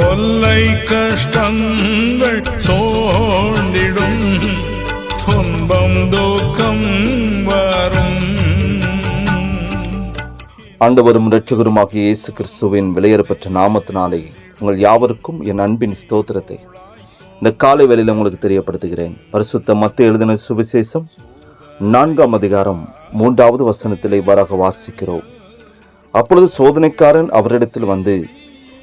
தொல்லை கஷ்டங்கள் சோண்டிடும் துன்பம் தூக்கம் வரும். ஆண்டவரும் இரட்சகருமாகிய இயேசு கிறிஸ்துவின் விலையேறப்பெற்ற நாமத்தினாலே உங்கள் யாவருக்கும் என் அன்பின் ஸ்தோத்திரத்தை. இந்த காலை வேளையில் உங்களுக்கு தெரியப்படுத்துகிறேன். பரிசுத்த மத்திய எழுதின சுவிசேஷம் நான்காம் அதிகாரம் மூன்றாவது வசனத்தில் இவ்வாறாக வாசிக்கிறோம். அப்பொழுது சோதனைக்காரன் அவரிடத்தில் வந்து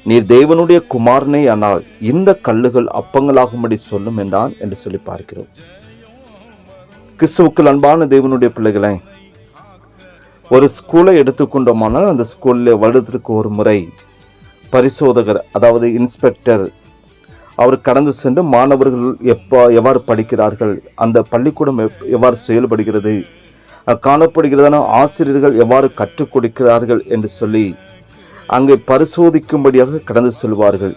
நீர் தேவனுடைய குமாரனே ஆனால் இந்த கல்லுகள் அப்பங்களாகும்படி சொல்லும் என்றான் என்று சொல்லி பார்க்கிறோம். கிறிஸ்துவுக்குள் அன்பான தேவனுடைய பிள்ளைகளை ஒரு ஸ்கூலை எடுத்துக்கொண்டோமானால் அந்த ஸ்கூலில் வருடத்திற்கு ஒரு முறை பரிசோதகர் அதாவது இன்ஸ்பெக்டர் அவர் கடந்து சென்று மாணவர்கள் எப்போ எவ்வாறு படிக்கிறார்கள் அந்த பள்ளிக்கூடம் எப்- எவ்வாறு செயல்படுகிறது காணப்படுகிறதான ஆசிரியர்கள் எவ்வாறு கற்றுக் கொடுக்கிறார்கள் என்று சொல்லி அங்கே பரிசோதிக்கும்படியாக கடந்து செல்வார்கள்.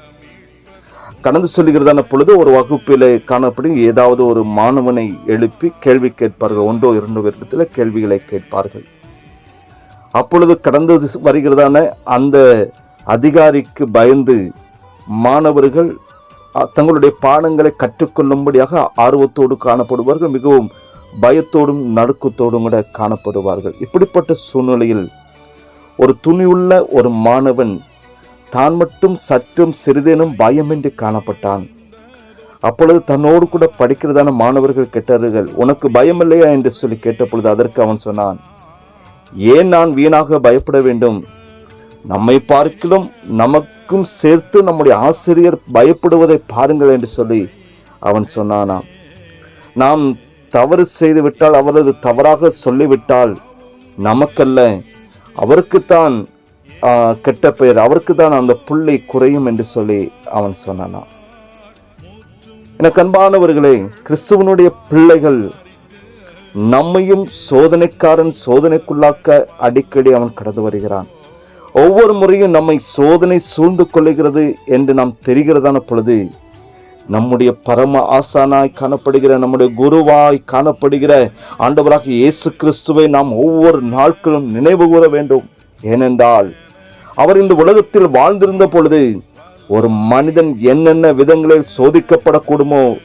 கடந்து செல்கிறதான பொழுது ஒரு வகுப்பில் காணப்படும் ஏதாவது ஒரு மாணவனை எழுப்பி கேள்வி கேட்பார்கள். ஒன்றோ இரண்டோ இடத்துல கேள்விகளை கேட்பார்கள். அப்பொழுது கடந்து வருகிறதான அந்த அதிகாரிக்கு பயந்து மாணவர்கள் தங்களுடைய பாடங்களை கற்றுக்கொள்ளும்படியாக ஆர்வத்தோடு காணப்படுவார்கள். மிகவும் பயத்தோடும் நடுக்கத்தோடும் கூட காணப்படுவார்கள். இப்படிப்பட்ட சூழ்நிலையில் ஒரு துணியுள்ள ஒரு மாணவன் தான் மட்டும் சற்றும் சிறிதேனும் பயமின்றி காணப்பட்டான். அப்பொழுது தன்னோடு கூட படிக்கிறதான மாணவர்கள் கேட்டார்கள் உனக்கு பயமில்லையா? என்று சொல்லி கேட்டபொழுது அதற்கு அவன் சொன்னான் ஏன் நான் வீணாக பயப்பட வேண்டும்? நம்மை பார்க்கிலும் நமக்கும் சேர்த்து நம்முடைய ஆசிரியர் பயப்படுவதை பாருங்கள் என்று சொல்லி அவன் சொன்னானாம். நாம் தவறு செய்து விட்டால் அவரது தவறாக சொல்லிவிட்டால் நமக்கல்ல. அவருக்குத்தான் கெட்ட பெயர் அவருக்கு தான் அந்த புள்ளி குறையும் என்று சொல்லி அவன் சொன்னான். எனக்கு அன்பானவர்களே கிறிஸ்துவனுடைய பிள்ளைகள் நம்மையும் சோதனைக்காரன் சோதனைக்குள்ளாக்க அடிக்கடி அவன் கடந்து வருகிறான். ஒவ்வொரு முறையும் நம்மை சோதனை சூழ்ந்து கொள்ளுகிறது என்று நாம் தெரிகிறதான பொழுது நம்முடைய பரம ஆசானாய் காணப்படுகிற நம்முடைய குருவாய் காணப்படுகிற ஆண்டவராக இயேசு கிறிஸ்துவை நாம் ஒவ்வொரு நாட்களும் நினைவு கூற வேண்டும். ஏனென்றால் அவர் இந்த உலகத்தில் வாழ்ந்திருந்த பொழுது ஒரு மனிதன் என்னென்ன விதங்களில் சோதிக்கப்படக்கூடுமோ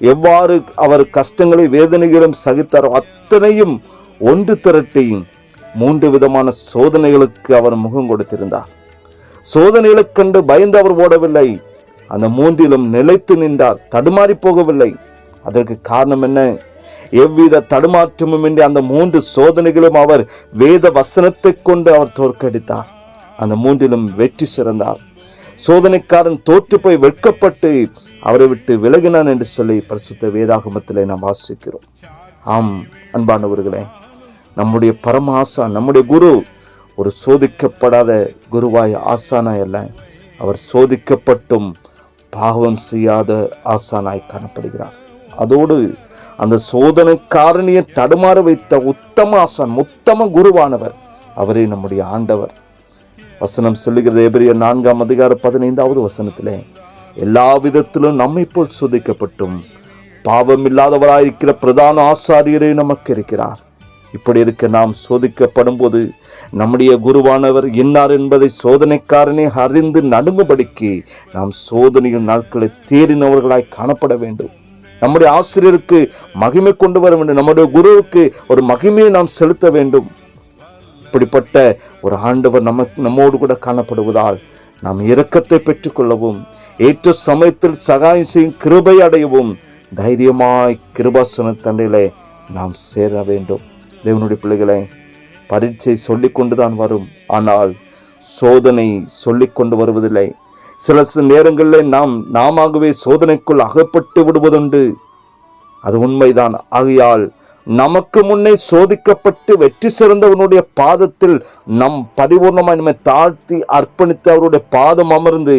எவ்வாறு அவர் கஷ்டங்களை வேதனைகளும் சகித்தாரோ அத்தனையும் ஒன்று திரட்டி மூன்று விதமான சோதனைகளுக்கு அவர் முகம் கொடுத்திருந்தார். சோதனைகளைக் கண்டு பயந்து அவர் ஓடவில்லை. அந்த மூன்றிலும் நிலைத்து நின்றார். தடுமாறி போகவில்லை. அதற்கு காரணம் என்ன? எவ்வித தடுமாற்றமுமின்றி அந்த மூன்று சோதனைகளும் அவர் வேத வசனத்தை கொண்டு அவர் தோற்கடித்தார். அந்த மூன்றிலும் வெற்றி சிறந்தார். சோதனைக்காரன் தோற்று போய் வெட்கப்பட்டு அவரை விட்டு விலகினான் என்று சொல்லி பரிசுத்த வேதாகமத்திலே நாம் வாசிக்கிறோம். ஆம் அன்பானவர்களே நம்முடைய பரம ஆசா நம்முடைய குரு ஒரு சோதிக்கப்படாத குருவாய் ஆசானா அல்ல. அவர் சோதிக்கப்பட்டும் பாவம் செய்யாத ஆசானாய் காணப்படுகிறார். அதோடு அந்த சோதனைக்காரணியை தடுமாற வைத்த உத்தம ஆசான் உத்தம குருவானவர் அவரே நம்முடைய ஆண்டவர். வசனம் சொல்லுகிறது எபிரிய நான்காம் அதிகார பதினைந்தாவது வசனத்திலே எல்லா விதத்திலும் நம்மை போல் சோதிக்கப்பட்டும் பாவம் இல்லாதவராயிருக்கிற பிரதான ஆசாரியரே நமக்கு இருக்கிறார். இப்படி இருக்க நாம் சோதிக்கப்படும் போது நம்முடைய குருவானவர் இன்னார் என்பதை சோதனைக்காரனே அறிந்து நடுங்கும்படிக்கு நாம் சோதனையின் நாட்களை தேறினவர்களாய் காணப்பட வேண்டும். நம்முடைய ஆசிரியருக்கு மகிமை கொண்டு வர வேண்டும். நம்முடைய குருவுக்கு ஒரு மகிமையை நாம் செலுத்த வேண்டும். இப்படிப்பட்ட ஒரு ஆண்டவர் நமக்கு நம்மோடு கூட காணப்படுவதால் நாம் இரக்கத்தை பெற்றுக்கொள்ளவும் ஏற்ற சமயத்தில் சகாயம் செய்யும் கிருபை அடையவும் தைரியமாய் கிருபாசன தண்டையிலே நாம் சேர வேண்டும். தேவனுடைய பிள்ளைகளை பரீட்சை சொல்லிக் கொண்டுதான் வரும். ஆனால் சோதனை சொல்லிக் கொண்டு வருவதில்லை. சில சில நேரங்களில் நாம் நாமாகவே சோதனைக்குள் அகப்பட்டு விடுவதுண்டு. அது உண்மைதான். ஆகையால் நமக்கு முன்னே சோதிக்கப்பட்டு வெற்றி சிறந்தவனுடைய பாதத்தில் நம் பரிபூர்ணமாய் நம்மை தாழ்த்தி அர்ப்பணித்து அவருடைய பாதம் அமர்ந்து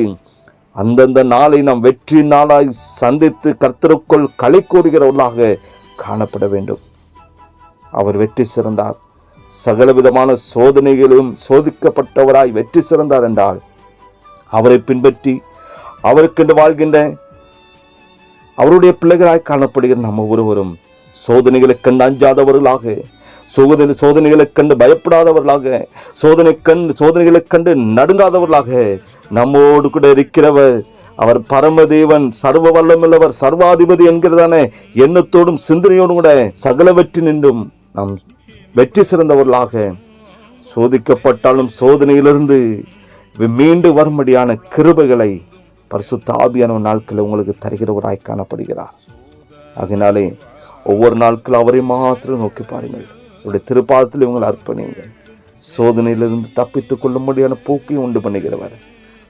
அந்தந்த நாளை நாம் வெற்றி நாளாய் சந்தித்து கர்த்தருக்குள் களை கூறுகிறவர்களாக காணப்பட வேண்டும். அவர் வெற்றி சிறந்தார். சகலவிதமான சோதனைகளிலும் சோதிக்கப்பட்டவராய் வெற்றி சிறந்தார் என்றால் அவரை பின்பற்றி அவருக்கென்று வாழ்கின்ற அவருடைய பிள்ளைகளாய் காணப்படுகிற நம்ம ஒருவரும் சோதனைகளை கண்டு அஞ்சாதவர்களாக சோதனை சோதனைகளைக் கண்டு பயப்படாதவர்களாக சோதனை கண் சோதனைகளைக் கண்டு நடுங்காதவர்களாக நம்மோடு கூட இருக்கிறவர் அவர் பரமதேவன் சர்வ வல்லமில்லவர் சர்வாதிபதி என்கிறதான எண்ணத்தோடும் சிந்தனையோடும் கூட சகலவற்றி நின்றும் நாம் வெற்றி சிறந்தவர்களாக சோதிக்கப்பட்டாலும் சோதனையிலிருந்து மீண்டு வரும்படியான கிருபைகளை பரிசுத்த ஆவியான நாட்களில் உங்களுக்கு தருகிறவராய் காணப்படுகிறார். அதனாலே ஒவ்வொரு நாட்களும் அவரை மாத்திரம் நோக்கி பாருங்கள். அவருடைய திருப்பாதத்தில் இவங்களை அர்ப்பணியுங்கள். சோதனையிலிருந்து தப்பித்துக் கொள்ளும்படியான போக்கையும் உண்டு பண்ணுகிறவர்.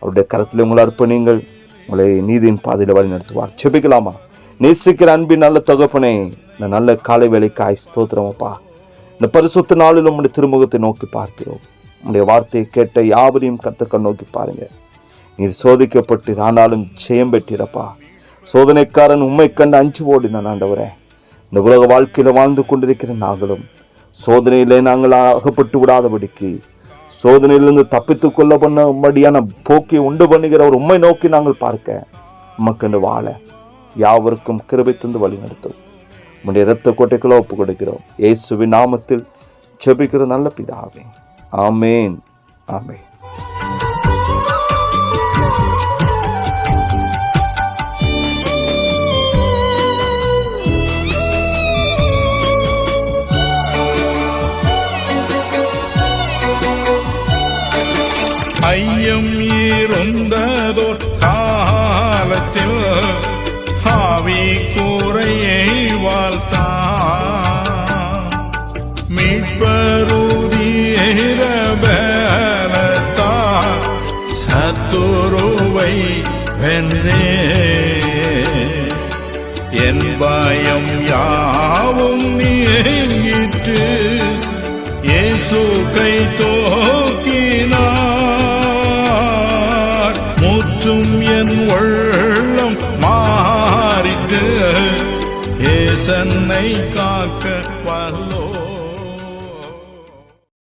அவருடைய கரத்தில் உங்களை அர்ப்பணியுங்கள். உங்களை நீதியின் பாதையில் வழி நடத்துவார் செபிக்கலாமா நேசிக்கிற அன்பின் நல்ல தொகப்பனே இந்த நல்ல காலை வேலைக்காய் ஸ்தோத்திரமப்பா இந்த பரிசுத்த நாளில் உம்முடைய திருமுகத்தை நோக்கி பார்க்கிறோம். உம்முடைய வார்த்தையை கேட்ட யாவரையும் கத்தக்க நோக்கி பாருங்கள். நீர் சோதிக்கப்பட்டு ஆனாலும் ஜெயம் பெற்றிரப்பா. சோதனைக்காரன் உண்மை கண்டு அஞ்சு ஓடினான் ஆண்டவரே. இந்த உலக வாழ்க்கையில் வாழ்ந்து கொண்டிருக்கிற நாங்களும் சோதனையிலே நாங்கள் அகப்பட்டு விடாதபடிக்கு சோதனையிலிருந்து தப்பித்து கொள்ள பண்ணும்படியான போக்கை உண்டு பண்ணுகிற ஒரு உண்மை நோக்கி நாங்கள் பார்க்க உமக்கென்று வாழ யாவருக்கும் கிருபை தந்து வழி நடத்தும் உடைய இரத்த கோட்டைக்குள்ள ஒப்பு கொடுக்கிறோம் இயேசுவின் நாமத்தில் செபிக்கிற நல்ல பிதாவே. ஆமேன். ஆமேன். ஐயம் இருந்ததோர் துருவை வென்றே. என் பயம் யாவும் நீங்கிற்று. இயேசு கை தோக்கினார். முற்றும் என் உள்ளம் மாறிட்டு ஏசன்னை கா